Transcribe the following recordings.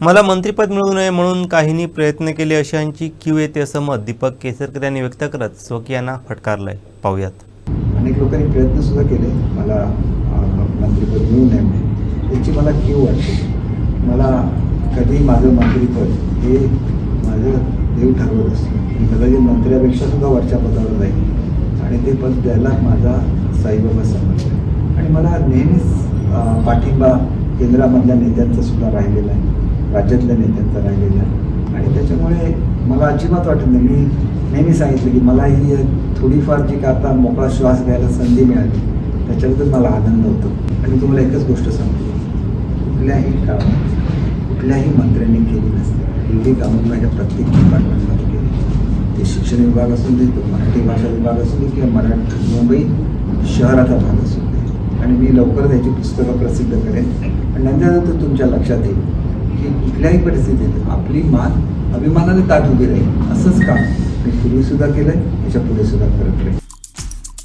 मला मंत्रिपद मिळू नये म्हणून काहींनी प्रयत्न केले अशांची क्यू येते असं मत दीपक केसरकर यांनी व्यक्त करत स्वकीयांना फटकारलंय. पाहूयात. अनेक लोकांनी प्रयत्न सुद्धा केले. मला मंत्रिपद मिळू नये म्हणून. याची मला क्यू वाटते. मला कधी माझं मंत्रिपद हे माझं देव ठरवत असतं. मी कदाचित मंत्र्यापेक्षा सुद्धा वरच्या पदावर जाईल आणि ते पद द्यायला माझा साईबाबा समर्थ आणि मला नेहमीच पाठिंबा केंद्रामधल्या नेत्यांचा सुद्धा राहिलेला आहे. राज्यातल्या नेत्यांचा राहिलेला आणि त्याच्यामुळे मला अजिबात वाटत नाही. मी नेहमी सांगितलं की मला ही थोडीफार जी का आता मोकळा श्वास घ्यायला संधी मिळाली त्याच्याबद्दल मला आनंद होतो. आणि तुम्हाला एकच गोष्ट सांगतो. कुठल्याही कामात कुठल्याही मंत्र्यांनी केली नसते. हिंदी कामं माझ्या प्रत्येक डिपार्टमेंटमध्ये केली. ते शिक्षण विभाग असू दे तो मराठी भाषा विभाग असू दे किंवा मराठी मुंबई शहराचा भाग असू दे. आणि मी लवकरच याची पुस्तकं प्रसिद्ध करेन. आणि नंतर तुमच्या लक्षात येईल. की कुठल्याही परिस्थितीत आपली मान अभिमानाने ताट उभी राहील. असंच काम मी पूर्वी सुद्धा केलंय त्याच्या पुढे सुद्धा करत राहील.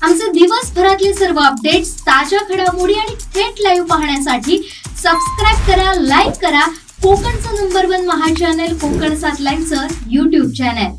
आमचे दिवसभरातले सर्व अपडेट्स ताज्या घडामोडी आणि थेट लाईव्ह पाहण्यासाठी सबस्क्राईब करा लाईक करा. कोकणचं नंबर वन महा चॅनल कोकण सात लाईनचं युट्यूब चॅनल